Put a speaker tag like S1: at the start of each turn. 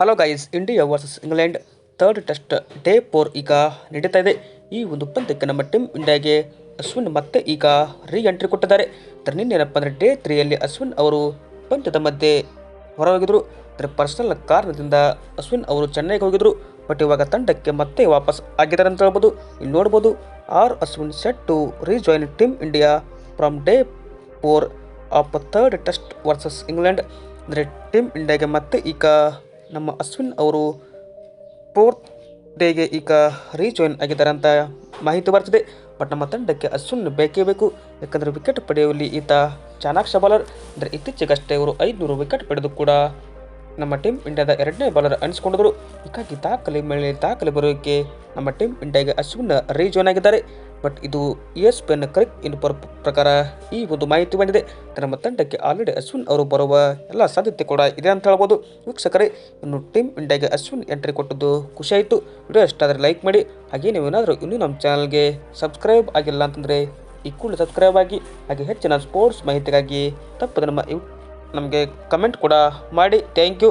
S1: Hello guys India versus England third test day four ಈಗ ನಡೀತಾ ಇದೆ. ಈ ಒಂದು ಪಂದ್ಯಕ್ಕೆ ನಮ್ಮ ಟೀಮ್ ಇಂಡಿಯಾಗೆ ಅಶ್ವಿನ್ ಮತ್ತೆ ಈಗ ರೀ ಎಂಟ್ರಿ ಕೊಟ್ಟಿದ್ದಾರೆ. ಅದರ ನಿನ್ನೇನಪ್ಪ ಅಂದರೆ ಡೇ ತ್ರೀಯಲ್ಲಿ ಅಶ್ವಿನ್ ಅವರು ಪಂದ್ಯದ ಮಧ್ಯೆ ಹೊರಹೋಗಿದ್ರು. ಅದರ ಪರ್ಸನಲ್ ಕಾರಣದಿಂದ ಅಶ್ವಿನ್ ಅವರು ಚೆನ್ನೈಗೆ ಹೋಗಿದ್ರು. ಬಟ್ ಇವಾಗ ತಂಡಕ್ಕೆ ಮತ್ತೆ ವಾಪಸ್ ಆಗಿದ್ದಾರೆ ಅಂತ ಹೇಳ್ಬೋದು. ಇಲ್ಲಿ ನೋಡ್ಬೋದು, R Ashwin set to rejoin team India from day four of third test versus England ಅಂದರೆ ಟೀಮ್ ಇಂಡಿಯಾಗೆ ಮತ್ತೆ ಈಗ ನಮ್ಮ ಅಶ್ವಿನ್ ಅವರು ಫೋರ್ತ್ ಡೇಗೆ ಈಗ ರೀಜಾಯಿನ್ ಆಗಿದ್ದಾರೆ ಅಂತ ಮಾಹಿತಿ ಬರ್ತಿದೆ ಬಟ್ ನಮ್ಮ ತಂಡಕ್ಕೆ ಅಶ್ವಿನ್ ಬೇಕೇ ಬೇಕು. ಯಾಕಂದರೆ ವಿಕೆಟ್ ಪಡೆಯುವಲ್ಲಿ ಈತ ಚಾಣಾಕ್ಷ ಬಾಲರ್ ಅಂದರೆ ಇತ್ತೀಚೆಗಷ್ಟೇ ಅವರು ಐದುನೂರು ವಿಕೆಟ್ ಪಡೆದು ಕೂಡ ನಮ್ಮ ಟೀಮ್ ಇಂಡಿಯಾದ ಎರಡನೇ ಬಾಲರ್ ಅನಿಸ್ಕೊಂಡಿದ್ರು ಹೀಗಾಗಿ ದಾಖಲೆ ಮೇಲೆ ದಾಖಲೆ ಬರೋಕ್ಕೆ ನಮ್ಮ ಟೀಮ್ ಇಂಡಿಯಾಗೆ ಅಶ್ವಿನ್ ರೀಜಾಯಿನ್ ಆಗಿದ್ದಾರೆ. ಬಟ್ ಇದು S P N correct info ಪ್ರಕಾರ ಈ ಒಂದು ಮಾಹಿತಿ ಬಂದಿದೆ. ನಮ್ಮ ತಂಡಕ್ಕೆ ಆಲ್ರೆಡಿ ಅಶ್ವಿನ್ ಅವರು ಬರುವ ಎಲ್ಲ ಸಾಧ್ಯತೆ ಕೂಡ ಇದೆ ಅಂತ ಹೇಳ್ಬೋದು. ವೀಕ್ಷಕರೇ, ಇನ್ನು ಟೀಮ್ ಇಂಡಿಯಾಗೆ ಅಶ್ವಿನ್ ಎಂಟ್ರಿ ಕೊಟ್ಟದ್ದು ಖುಷಿಯಾಯಿತು ವಿಡಿಯೋ ಇಷ್ಟ ಆದರೆ ಲೈಕ್ ಮಾಡಿ. ಹಾಗೆ ನೀವು ಏನಾದರೂ ಇನ್ನೂ ನಮ್ಮ ಚಾನಲ್ಗೆ ಸಬ್ಸ್ಕ್ರೈಬ್ ಆಗಿಲ್ಲ ಅಂತಂದರೆ ಈ ಕೂಡಲೇ ಸಬ್ಸ್ಕ್ರೈಬ್ ಆಗಿ, ಹಾಗೆ ಹೆಚ್ಚಿನ ಸ್ಪೋರ್ಟ್ಸ್ ಮಾಹಿತಿಗಾಗಿ ತಪ್ಪದೆ ನಮ್ಮ ನಮಗೆ ಕಮೆಂಟ್ ಕೂಡ ಮಾಡಿ. Thank you